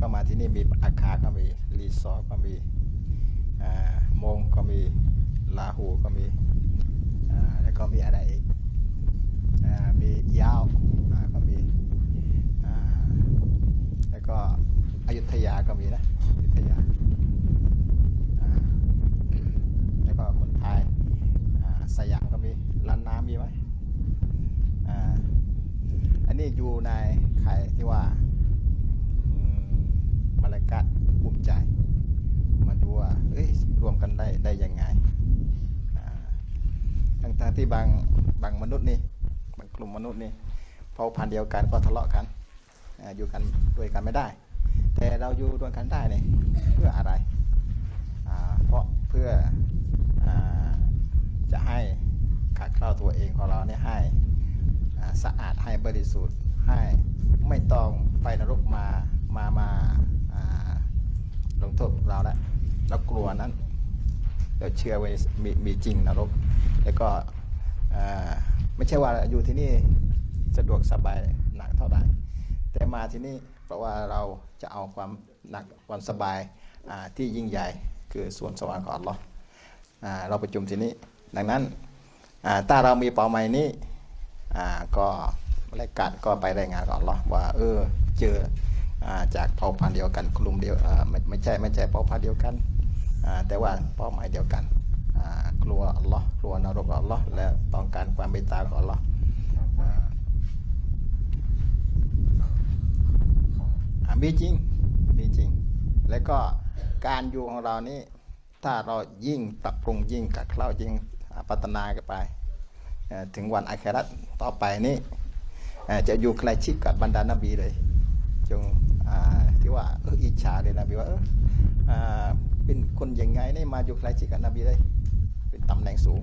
ก็มาที่นี่มีอาคาก็มีรีสอร์ทก็มีมงก็มีลาหูก็มีแล้วก็มีอะไรอีกอมียาวอ่าก็มีแล้วก็อยุธยาก็มีนะอยุธยาแล้วก็คนไทยสยามก็มีล้านน้ำมีไหมอ,อันนี้อยู่ในใครที่ว่า มาลากัดภูมิใจ มาดูว่าเอ้ยรวมกันได้ได้ยังไงอ่าทั้งที่บางบางมนุษย์นี่บางกลุ่มมนุษย์นี่เผ่าพันธุ์เดียวกันก็ทะเลาะกันออยู่กันด้วยกันไม่ได้ แต่เราอยู่ด้วยกันได้เนี่ยเพื่ออะไรเพราะเพื่ออจะให้ขาดเคล้าตัวเองของเราเนี่ยให้สะอาดให้บริสุทธิ์ให้ไม่ต้องไฟนรกมามามา ลงโทษเราแล้วเรากลัวนั้นเราเชื่อไว้มีมีจริงนรก แล้วก็ไม่ใช่ว่าอยู่ที่นี่สะดวกสบายหนักเท่าไหร่แต่มาที่นี่เพราะว่าเราจะเอาความหนักความสบายที่ยิ่งใหญ่คือส่วนสวรรค์ของอัลลอฮ์อ่าเราประชุมที่นี่ดังนั้นอ่าถ้าเรามีเป้าหมายนี้ก็รายการก็ไปรายงานกับอัลลอฮ์ว่าเออเจอ จากเผ่าพันธุ์เดียวกันกลุ่มเดียวไม่ไม่ใช่ไม่ใช่เผ่าพันธุ์เดียวกัน แต่ว่าเป้าหมายเดียวกันกลัวอัลลอฮ์กลัวนรกองอัลลอฮ์และต้องการความเมตตาของอัลลอฮ์มีจริงมีจริง แล้วก็การอยู่ของเรานี่ถ้าเรายิ่งปรับปรุงยิ่งกัดเคล้ายิ่งพัฒนากันไป ถึงวันอาคราตต่อไปนี้จะอยู่ใกล้ชิดกับบรรดานบีเลยจง ที่ว่าเอออิจฉาเลยนบีว่าเออเป็นคนยังไงนี่มาอยู่ใกล้ชิดกับนบีเลยเป็นตำแหน่งสูง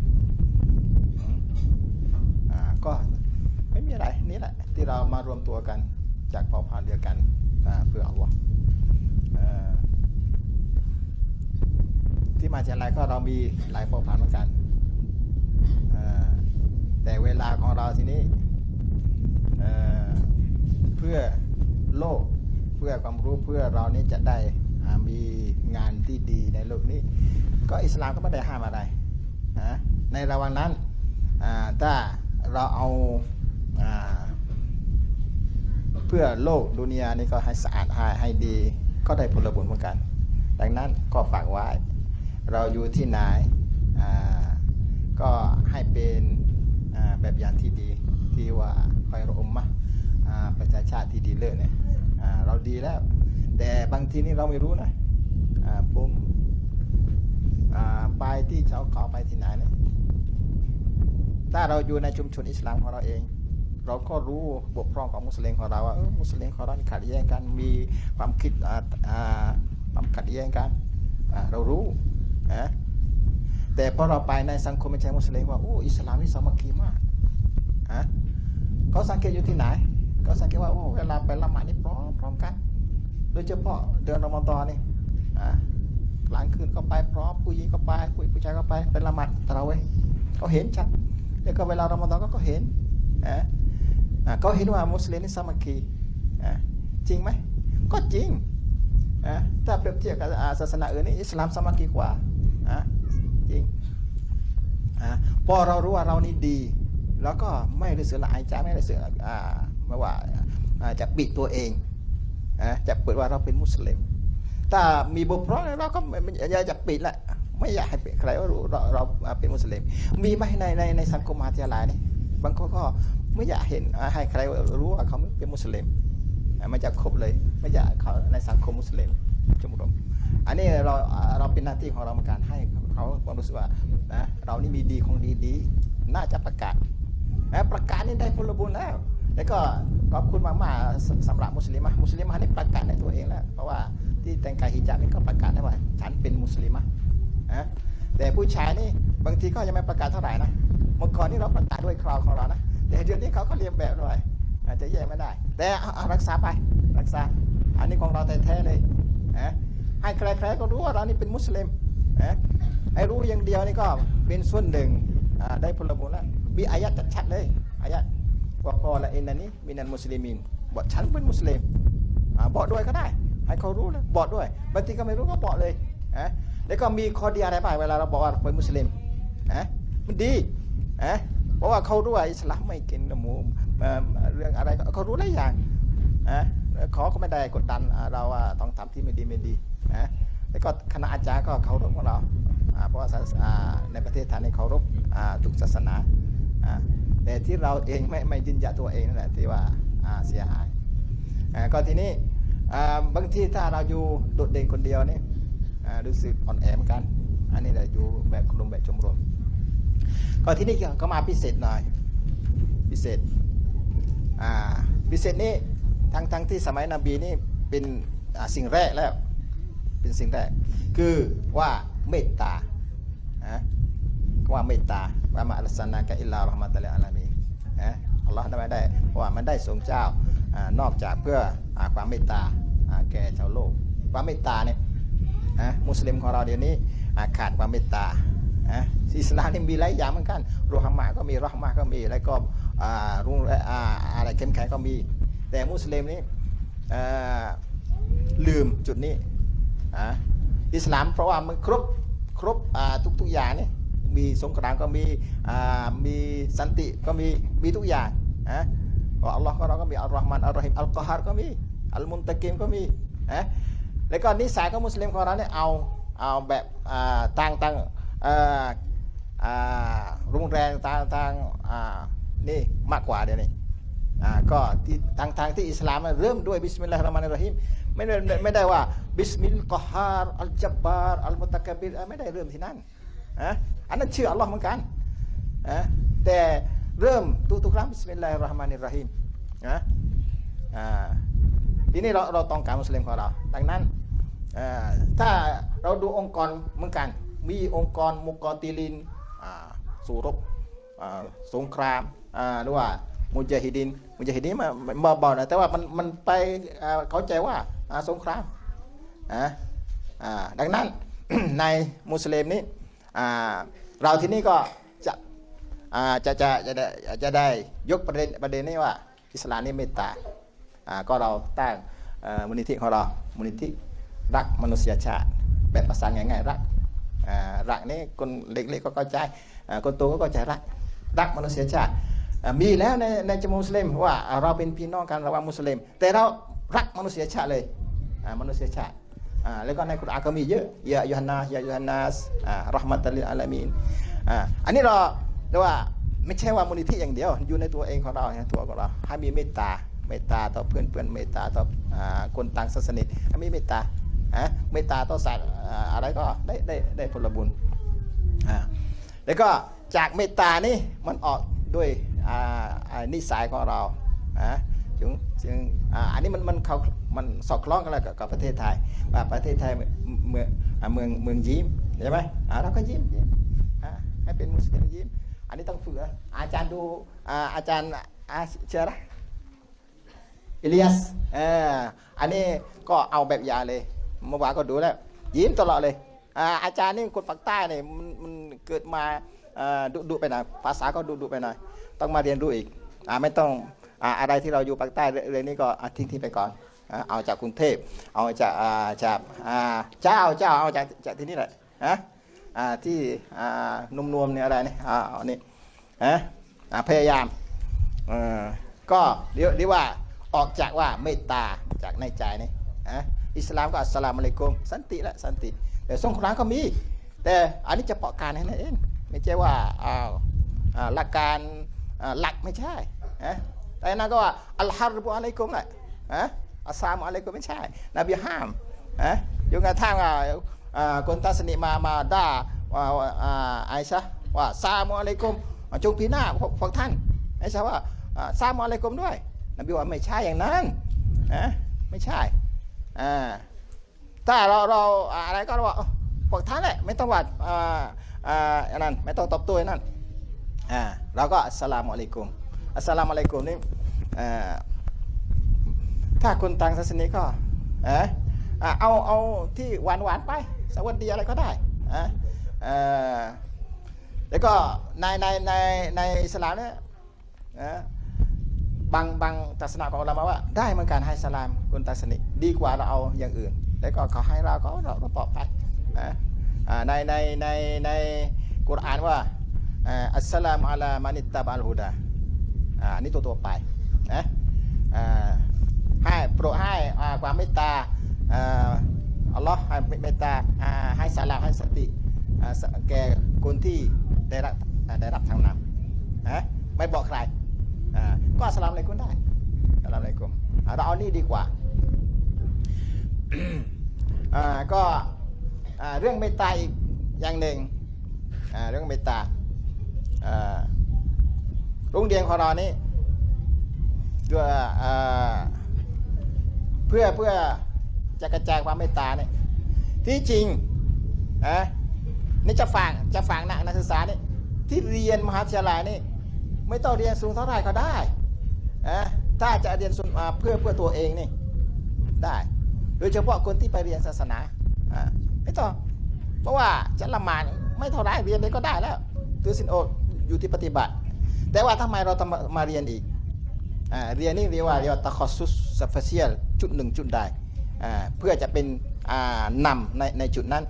อ่าก็ไม่มีอะไรนี่แหละที่เรามารวมตัวกันจากเผ่าพันธุ์เดียวกันเพื่ออัลลอฮ์ที่มาจากอะไรก็เรามีหลายเผ่าพันธุ์เหมือนกันแต่เวลาของเราทีนี้เอ่เพื่อโลก พื่อความรู้เพื่อเรานี่จะได้มีงานที่ดีในโลกนี้ ก็อิสลามก็ไม่ได้ห้ามอะไรนะในระหว่างนั้นถ้าเราเอาอเพื่อโลกดุนยานี่ก็ให้สะอาดให้ให้ดีก็ได้ผลบุญเหมือนกัน ดังนั้นก็ฝากไว้ เราอยู่ที่ไหนก็ให้เป็นแบบอย่างที่ดีที่ว่าคอยรอมมะอ่าประชาชาติที่ดีเลิศเนี่ย เราดีแล้ว แต่บางทีนี่เราไม่รู้นะอ่าผมอ่าไปที่ชาวเขาไปที่ไหนนี่ถ้าเราอยู่ในชุมชนอิสลามของเราเอง เราก็รู้บกพร่องของมุสลิมของเราว่ามุสลิมของเราขัดแย้งกันมีความคิดความขัดแย้งกันเรารู้นะแต่พอเราไปในสังคมไม่ใช่มุสลิมว่าโอ้อิสลามนี่สามัคคีมากฮะเขาสังเกตอยู่ที่ไหนเขาสังเกตว่าโอ้เวลาไปละหมาดนี่พร้อม โดยเฉพาะเดือนรอมฎอนนี่หลังคืนก็ไปพร้อมผู้หญิงก็ไปผู้ผู้ชายก็ไปเป็นละหมาดตะเราเว้ยเขาเห็นชัดแล้วก็เวลารอมฎอนก็เขาเห็นอะอะเขาเห็นว่ามุสลิมนี่สามัคคีจริงไหมก็จริงถ้าเปรียบเทียบกับศาสนาอื่นนี่อิสลามสามัคคีกว่าจริงพอเรารู้ว่าเรานี่ดีแล้วก็ไม่รู้สึกละอายใจไม่รู้สึกอ่าไม่ว่าจะปิดตัวเอง จะเปิดว่าเราเป็นมุสลิม ถ้ามีบกพร่องเราก็ไม่อยากจะปิดแหละไม่อยากให้ใครว่ารู้เราเราเป็นมุสลิม มีไหมในในในสังคมมหาวิทยาลัยนี่บางคนก็ไม่อยากเห็นให้ใครรู้ว่าเขาเป็นมุสลิมไม่อยากคบเลยไม่อยากเขาในสังคมมุสลิมชมรมอันนี้เราเราเป็นหน้าที่ของเราเหมือนกันให้เขาความรู้สึกว่านะเรานี่มีดีของดีดีน่าจะประกาศประกาศนี่ได้ผลบุญแล้ว แล้วก็ขอบคุณมากๆสำหรับมุสลิมะมุสลิมะนี่ประกาศในตัวเองแล้ว เพราะว่าที่แต่งกายฮิญาบนี่ก็ประกาศได้ว่าฉันเป็นมุสลิมะนะแต่ผู้ชายนี่บางทีก็ยังไม่ประกาศเท่าไหร่นะเมื่อก่อนนี่เราประกาศด้วยคราวของเรานะแต่เดี๋ยวนี้เขาก็เรียนแบบหน่อยอาจจะแย่ไม่ได้ แต่รักษาไปรักษา อันนี้ของเราแท้ๆเลยนะให้ใครๆก็รู้ว่าเรานี่เป็นมุสลิมนะให้รู้อย่างเดียวนี่ก็เป็นส่วนหนึ่งได้ผลบุญแล้วมีอายัดชัดๆเลยอายัด ว่าพอละอินนันนี้มินันมุสลิมินบอกฉันเป็นมุสลิมบอกด้วยก็ได้ ให้เขารู้นะบอกด้วยบางทีก็ไม่รู้ก็บอกเลยนะแล้วก็มีข้อดีอะไรบ้างเวลาเราบอกว่าเป็นมุสลิมนะมันดีนะเพราะว่าเขารู้ว่าอิสลามไม่กินหมูเรื่องอะไรเขารู้หลายอย่างนะเขาก็ไม่ได้กดดันเราว่าต้องทำที่ไม่ดีไม่ดีนะแล้วก็คณะอาจารย์ก็เคารพของเราเพราะว่าในประเทศไทยนี่เคารพอ่าทุกศาสนาอ่า แต่ที่เราเองไม่ไม่ยืนยันตัวเองนั่นแหละที่ว่าเสียหายก็ทีนี้บางทีถ้าเราอยู่โดดเด่นคนเดียวนี่รู้สึกอ่อนแอเหมือนกัน อันนี้แหละอยู่แบบกลุ่มแบบชมรมก็ที่นี่ก็มาพิเศษหน่อยพิเศษพิเศษนี้ทั้งทั้งที่สมัยนบีนี่เป็นสิ่งแรกแล้วเป็นสิ่งแรกคือว่าเมตตานะว่าเมตตา ว่ามาอัลสนากะอิลลาระห์มะตัลลิลอาลามีนะอัลลอฮ์ได้ไมได้เพราะว่ามันได้ทรงเจ้านอกจากเพื่อความเมตตาแก่ชาวโลก ความเมตตาเนี่ยนะมุสลิมของเราเดี๋ยวนี้ขาดความเมตตานะอิสลามนี่มีหลายอย่างเหมือนกันรูฮามะก็มีรอฮ์มะก็มีแล้วก็อ่ารุ่งอ่าอะไรเข้มแข็งก็มี แต่มุสลิมนี่อ่าลืมจุดนี้อ่าอิสลามเพราะว่ามันครบครบอ่าทุกทุกอย่างนี่ มีสงครามก็มีอ่ามีสันติก็มีมีทุกอย่างนะอัลลอฮ์ของเราก็มีอัลลอฮ์มันอัลลอฮิมอัลกอฮาร์ก็มีอัลมุนตะกิมก็มีนะแล้วก็นิสัยของมุสลิมของเราเนี่ยเอาเอาแบบอ่าต่างต่างอ่าอ่ารุนแรงต่างต่างอ่านี่มากกว่าเดี๋ยวนี้อ่าก็ที่ทางทางที่อิสลามเริ่มด้วยบิสมิลลาฮิรเราะห์มานิรเราะฮีมไม่ได้ไม่ได้ว่าบิสมิลกอฮาร์อัลจับบาร์อัลมุตะกบิรไม่ได้เริ่มที่นั่นนะ อันนั้นเชื่ออัลลอฮ์เหมือนกันนะแต่เริ่มทุกทุกๆครั้งบิสมิลลาฮิรราะห์มานิรราะฮีมนะอ่าทีนี้เราเราต้องการมุสลิมของเรา ดังนั้นถ้าเราดูองค์กรเหมือนกัน มีองค์กรมุกอติลินสู้รบสงครามหรือว่ามุจาฮิดินมุจาฮิดินมามาบอกนะแต่ว่ามันมันไปเข้าใจว่าสงครามดังนั้นในมุสลิมนี้ เราที่นี่ก็จะจะจะจะได้จะได้ยกประเด็นประเด็นนี้ว่าอิสลามนี่เมตตาอ่าก็เราตั้งมูลนิธิของเรามูลนิธิรักมนุษยชาติแบบภาษาง่ายๆรักรักนี่คนเล็กๆก็เข้าใจคนโตก็เข้าใจรักรักมนุษยชาติมีแล้วในในจมุสลิมว่าเราเป็นพี่น้องกันระหว่างมุสลิม แต่เรารักมนุษยชาติเลยมนุษยชาติ แล้วก็ในคุรอานก็มีเยอะยายูฮันนายายูฮันนัสอ่ารอห์มัตัลลิลอาลามีนอ่าอันนี้เราเรียกว่าไม่ใช่ว่ามูลนิธิอย่างเดียว อยู่ในตัวเองของเราในตัวของเราให้มีเมตตาเมตตาต่อเพื่อนเพื่อนเมตตาต่อคนต่างศาสนาให้มีเมตตาฮะเมตตาต่อสัตว์อะไรก็ได้ได้ได้ผลบุญอ่าแล้วก็จากเมตตานี่มันออกด้วยอ่านิสัยของเราอ่า จึงจึงอันนี้มันมันเขามันสอดคล้องกันแล้วกับประเทศไทยว่าประเทศไทยเมืองเมืองเมืองยิ้มใช่ไหมเราก็ยิ้มยิ้มให้เป็นมุสลิมยิ้ม อันนี้ต้องฝึกนอาจารย์ดูอาอาจารย์อาเชื่อนะอิเลียสอันนี้ก็เอาแบบยาเลยเมื่อวานก็ดูแล้ว ยิ้มตลอดเลยอาอาจารย์นี่คนปากใต้เนี่ยมันมันเกิดมาดุดุไปหน่อยภาษาก็ดุดุไปหน่อยต้องมาเรียนรู้อีกอไม่ต้อง อะไรที่เราอยู่ปากใต้เรื่องนี้ก็ทิ้งทิ้งไปก่อนเอาจากกรุงเทพเอาจากจากเจ้าเจ้าเอาจากจากที่นี่แหละนะที่อ่านุ่มๆเนี่ยอะไรเนี่ยอ่าเอานี่นะพยายามก็เรียกเรียกว่าออกจากว่าเมตตาจากในใจนี่นะอิสลามก็อัสสลามุอะลัยกุมสันติและสันติ แต่สงครามก็มี แต่อันนี้จะเปาะการให้นั่นเองไม่ใช่ว่าอ้าวหลักการหลักไม่ใช่นะ แต่นั่นก็ว่าอัลฮารุบุอะลัยกุมแหละนะอัสสลามุอะลัยกุมไม่ใช่นบีห้ามนะยกกระทั่งว่าอ่าคนตัสนิมามาด่าว่าอ่าไอชะว่าซามอะลัยกุมจงพีหน้าพวกพวกท่านไอชะว่าอ่าซามอะลัยกุมด้วย นบีว่าไม่ใช่อย่างนั้นนะไม่ใช่อ่าถ้าเราเราอะไรก็ว่าพวกท่านแหละไม่ต้องว่าอ่าอ่าอันนั้นไม่ต้องตอบตัวนั่นอ่าเราก็อัสสลามุอะลัยกุมอัสสลามุอะลัยกุมนี่ ถ้าคนต่างศาสนาก็เอะอ่าเอาเอาที่หวานหวานไป สวัสดีอะไรก็ได้อ่าแล้วก็ในในในในอิสลามเนี่ยนะบางบางทัศนะของเรามาว่า ได้เหมือนกันให้สลามคนตัสนิดีกว่าเราเอาอย่างอื่น แล้วก็เขาให้เราก็เราก็ปลอบไปนะในในในในกุรอานว่าอัสสลามอะลามานิตตะบัลฮุดาอันนี้ตัวตัวไป นะให้โปรดให้ความเมตตาอัลลอฮ์ให้เมตตาให้สลามให้สติแก่คนที่ได้รับได้รับทางนำนะไม่บอกใครก็สลามอะลัยกุมได้สลามอะลัยกุมอ่าเราเอานี่ดีกว่าก็เรื่องเมตตาอีกอย่างหนึ่งเรื่องเมตตาอ่าโรงเรียนของเรานี่ ด้วยเพื่อเพื่อจะกระจายความเมตตาเนี่ยที่จริงนะนี่จะฝากจะฝากนักนักศึกษาเนี่ยที่เรียนมหาวิทยาลัยนี่ไม่ต้องเรียนสูงเท่าไหร่ก็ได้นะถ้าจะเรียนสูงอ่าเพื่อเพื่อตัวเองนี่ได้ โดยเฉพาะคนที่ไปเรียนศาสนาอ่าไม่ต้องเพราะว่าจะละหมาดไม่เท่าไรเรียนเลยก็ได้แล้วถือสินอดอยู่ที่ปฏิบัติ แต่ว่าทำไมเราต้องมาเรียนอีก เรียนนี่เรียกว่าเรียกว่าตะคอสุสซัฟเซียลจุดหนึ่งจุดใดเพื่อจะเป็นนำในในจุดนั้น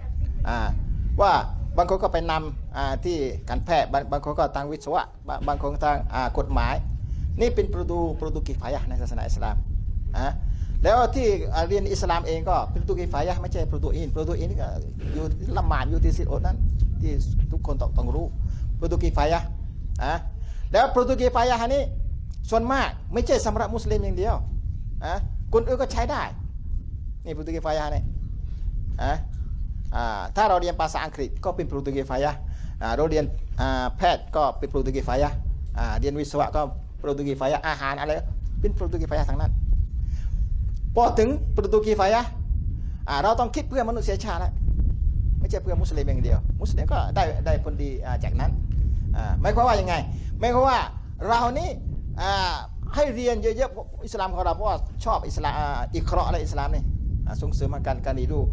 ว่าบางคนก็ไปนำที่การแพทย์บางคนก็ทางวิศวะบางคนทางกฎหมาย นี่เป็นประตูประตูกิฟายะในศาสนาอิสลามแล้วที่เรียนอิสลามเองก็ประตูกิฟายะไม่ใช่ประตูอินประตูอินก็อยู่ละหมาดอยู่ที่สิทธิอดนั้นที่ทุกคนต้องต้องรู้ประตูกิฟายะแล้วประตูกิฟายะนี้ ส่วนมากไม่ใช่สำหรับมุสลิมอย่างเดียวอ่าคนอื่นก็ใช้ได้ นี่โประตูกิฟยะห์นี่อ่าอ่าถ้าเราเรียนภาษาอังกฤษก็เป็นโประตูกิฟย์อ่าเราเรียนอ่าแพทย์ก็เป็นโประตูกิฟย์อ่าเรียนวิศวะก็โประตูกิฟยะห์อาหารอะไรเป็นโประตูกิฟยะห์ทั้งนั้น พอถึงโประตูกีฟย์อ่าเราต้องคิดเพื่อมนุษยชาติแล้วไม่ใช่เพื่อมุสลิมอย่างเดียว มุสลิมก็ได้ได้ผลดีจากนั้นอ่าไม่ความว่ายังไงไม่ความว่าเรานี่ ให้เรียนเยอะๆอิสลามของเราเพราะว่าชอบอิสลามอิเคราะห์อะไรอิสลามนี่ส่งเสริมการการเรียนรู้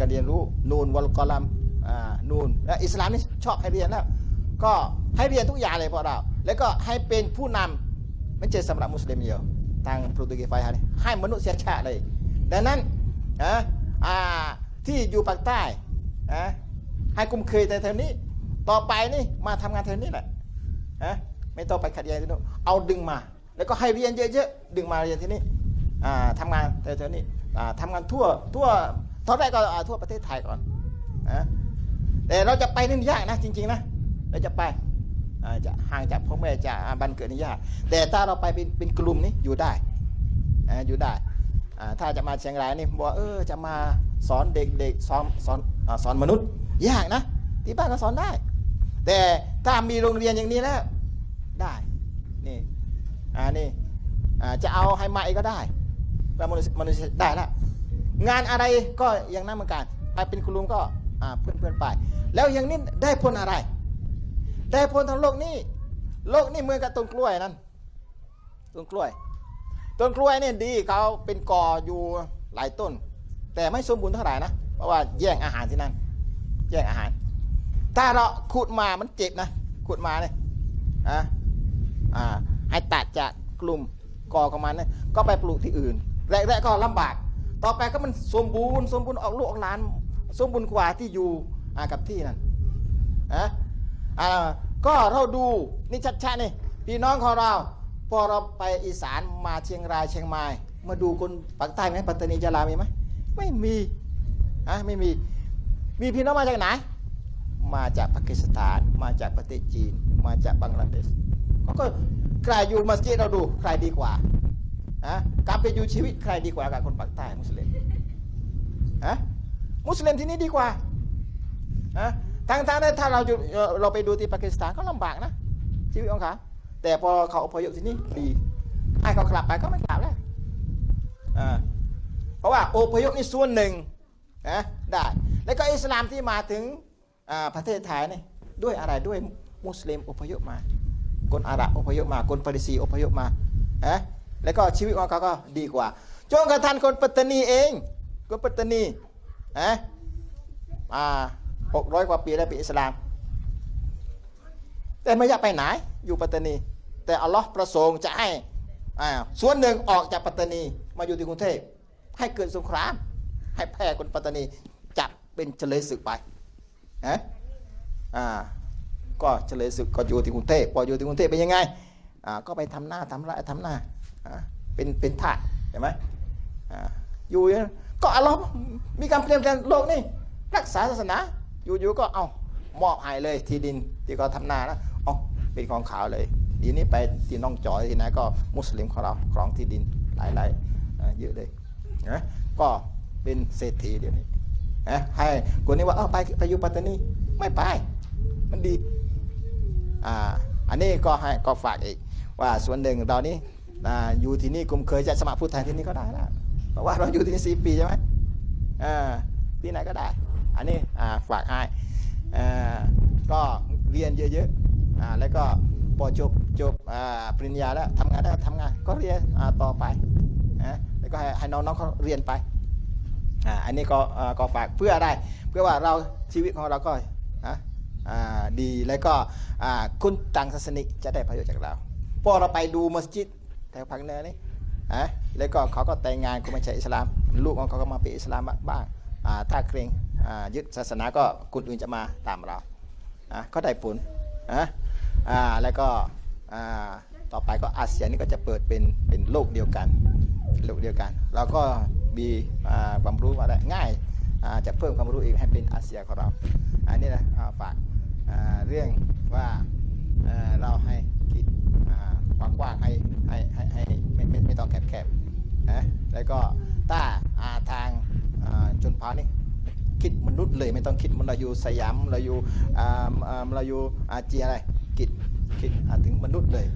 การเรียนรู้นูนวัลกอลัมนูนและอิสลามนี่ชอบให้เรียนแล้วก็ให้เรียนทุกอย่างเลยพอเรา แล้วก็ให้เป็นผู้นำไม่ใช่สำหรับมุสลิมเดียวทางโปรตุเกสไฟฮานี่ให้มนุษยชาติเลยดังนั้นนะที่อยู่ภาคใต้นะให้กุมเคยแต่แถวนี้ ต่อไปนี่มาทำงานแถวนี้แหละนะ ไม่ต้องไปขัดแย้งที่นู้นเอาดึงมา แล้วก็ให้เรียนเยอะๆดึงมาเรียนที่นี่อ่าทำงานแถวๆนี้อ่าทำงานทั่วทั่วเท่าแรกก็ทั่วประเทศไทยก่อนนะแต่เราจะไปนี่ยากนะจริงๆนะเราจะไปจะห่างจากพ่อแม่จากบ้านเกิดนี่ยากแต่ถ้าเราไปเป็นเป็นกลุ่มนี้อยู่ได้ออยู่ได้ถ้าจะมาเชียงรายนี่บอกเออจะมาสอนเด็กๆสอนสอนอสอนมนุษย์ยากนะที่บ้านก็สอนได้ แต่ถ้ามีโรงเรียนอย่างนี้แล้ว ได้นี่อ่านี่อ่าจะเอาให้มก็ได้แล้วมนุษย์มนุษย์ได้แล้วงานอะไรก็อย่างนั้นเหมือนกันไปเป็นครูก็อ่าเพื่อนๆไป แล้วอย่างนี้ได้ผลอะไร ได้ผลทางโลกนี้โลกนี้เหมือนกับต้นกล้วยนั่นต้นกล้วยต้นกล้วยเนี่ยดีเขาเป็นกออยู่หลายต้น แต่ไม่สมบูรณ์เท่าไหร่นะเพราะว่าแย่งอาหารที่นั่นแย่งอาหาร ถ้าเราขุดมามันเจ็บนะขุดมาเนี่ยอะอ่า ให้ตัดจากกลุ่มกอของมันเนี่ยก็ไปปลูกที่อื่นแรกๆก็ลำบาก ต่อไปก็มันสมบูรณ์สมบูรณ์ออกลูกออกหลาน สมบูรณ์กว่าที่อยู่อ่ากับที่นั่นอะอ่าก็เราดูนี่ชัดๆนี่พี่น้องของเราพอเราไปอีสานมาเชียงรายเชียงใหม่มาดูคนปากใต้ไหมปัตตานียะลามีไหมไม่มีอะไม่มีมีพี่น้องมาจากไหน มาจากปากีสถาน มาจากประเทศจีน มาจากบังกลาเทศ เขาก็ใครอยู่มัสยิดเราดูใครดีกว่าอะการไปอยู่ชีวิตใครดีกว่ากับคนปากใต้มุสลิมอะมุสลิมที่นี่ดีกว่านะทางทางนั้นถ้าเราอยู่เราไปดูที่ปากีสถานก็ลำบากนะชีวิตของเขาแต่พอเขาอพยพที่นี่ดีให้เขากลับไปก็ไม่กลับแล้วอ่าเพราะว่าอพยพนี่ส่วนหนึ่งนะได้แล้วก็อิสลามที่มาถึงอ่าประเทศไทยนี่ด้วยอะไรด้วยมุสลิมอพยพมา คนอาหรับอพยพมา คนปาเลสไตน์อพยพมานะแล้วก็ชีวิตของเขาก็ดีกว่าจนกระทั่งคนปัตตานีเองคนปัตตานีนะอ่าหกร้อยกว่าปีแล้วเป็นอิสลาม แต่ไม่อยากไปไหนอยู่ปัตตานี แต่อัลลอฮ์ประสงค์จะให้อ่าส่วนหนึ่งออกจากปัตตานีมาอยู่ที่กรุงเทพให้เกิดสงคราม ให้แพ้คนปัตตานีจับเป็นเฉลยศึกไปนะอ่า ก็เฉลยศึกก็อยู่ที่กรุงเทพพออยู่ที่กรุงเทพเป็นยังไงอ่าก็ไปทำหน้าทำไรทำหน้าอ่าเป็นเป็นทาสใช่ไหมอ่าอยู่ก็อัลลอฮ์มีการเปลี่ยนแปลงโลกนี่รักษาศาสนาอยู่ๆก็เอามอบให้เลยที่ดินที่เขาทำนานะเอาเป็นของขาวเลยดีนี้ไปที่น้องจอยที่ไหนก็มุสลิมของเราครองที่ดินหลายๆเอ่อเยอะเลยนะก็เป็นเศรษฐีเดี๋ยวนี้นะให้คนนี้ว่าเอาไปไปอยู่ปัตตานีไม่ไป มันดี อ่าอันนี้ก็ให้ก็ฝากอีกว่าส่วนหนึ่งเรานี่อ่าอยู่ที่นี่กุมเคยจะสมัครผู้แทนที่นี่ก็ได้แล้วเพราะว่าเราอยู่ที่นี่สี่ปีใช่ไหมที่ไหนก็ได้ อันนี้ฝากให้ก็เรียนเยอะๆอแล้วก็พอจบจบปริญญาแล้วทำงานได้ทำงานก็เรียนต่อไปแล้วก็ให้ใหน้องๆเขาเรียนไปอ,อันนี้ก็ก็ฝากเพื่ออะไรเพื่อว่าเราชีวิตของเราก็ ดี แล้วก็คุณต่างศาสนิกจะได้ประโยชน์จากเราพอเราไปดูมัสยิดแถวภาคเนือนี่อะแล้วก็เขาก็แต่งงานก็ไม่ใช่อิสลาม ลูกของเขาก็มาเป็นอิสลามบ้างอ่าถ้าเกรงอ่ายึดศาสนาก็คนอื่นจะมาตามเราอะก็ได้ผลอ่าแล้วก็ต่อไปก็อาเซียนนี่ก็จะเปิดเป็นเป็นโลกเดียวกันโลกเดียวกัน เราก็มีความรู้อะไรง่ายจะเพิ่มความรู้อีกให้เป็นอาเซียนของเรา อันนี้นะฝาก เรื่องว่าเราให้คิดกว้างๆให้ให้ให้ให้ไม่ไม่ไม่ต้องแคบๆนะแล้วก็ถ้าอาทางอ่าชนเผ่านี่คิดมนุษย์เลยไม่ต้องคิดมันเราอยู่สยามเราอยู่เราอยู่อาเจียอะไรคิดคิดถึงมนุษย์เลย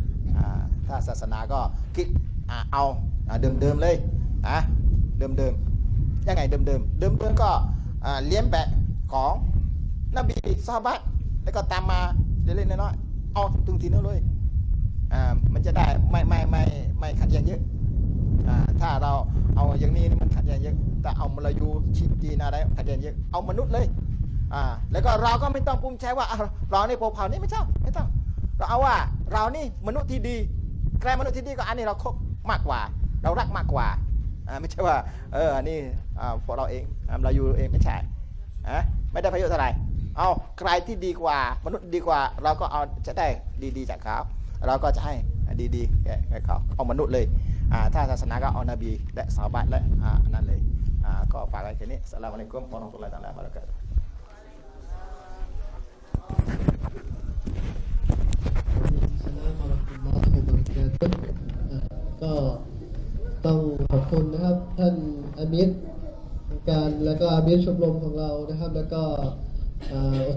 ถ้าศาสนาก็คิดเอาเดิมๆเลยอะเดิมๆยังไงเดิมๆเดิมๆก็เลี้ยงแบะของนบีซาบะ แล้วก็ตามมาเล็กๆน้อยๆเอาถึงทีนั้นเลยอ่ามันจะได้ไม่ไม่ไม่ไม่ขัดแย้งเยอะอ่าถ้าเราเอาอย่างนี้มันขัดแย้งเยอะ แต่เอามลายูชิจีนอะไรขัดแย้งเยอะเอามนุษย์เลยอ่าแล้วก็เราก็ไม่ต้องภูมิใจว่าเราในโปรเผ่านี้ไม่ใช่ไม่ต้องเราเอาว่าเรานี่มนุษย์ที่ดีใครมนุษย์ที่ดีก็อันนี้เราคบมากกว่า เรารักมากกว่าอ่าไม่ใช่ว่า เออ อันนี้อ่าพวกเราเอง เราอยู่เองไม่ใช่อะไม่ได้ประโยชน์เท่าไหร่ เอาใครที่ดีกว่ามนุษย์ดีกว่า เราก็เอาจะได้ดีๆจากเขาเราก็จะให้ดีๆแก่แก่เขาเอามนุษย์เลยอ่าถ้าศาสนาก็เอานบีและสาวบัตและอ่านั่นเลยอ่าก็ฝากไว้แค่นี้สลามอะลัยกุมวะเราะห์มะตุลลอฮ์ตะอาลาบะเราะกาตุฮ์สลามอะลัยกุมวะเราะห์มะตุลลอฮ์วะบะเราะกาตุฮ์เอ่อก็ต้องขอบคุณนะครับท่านอามิรการแล้วก็อามิรชมรมของเรานะครับ แล้วก็ euh,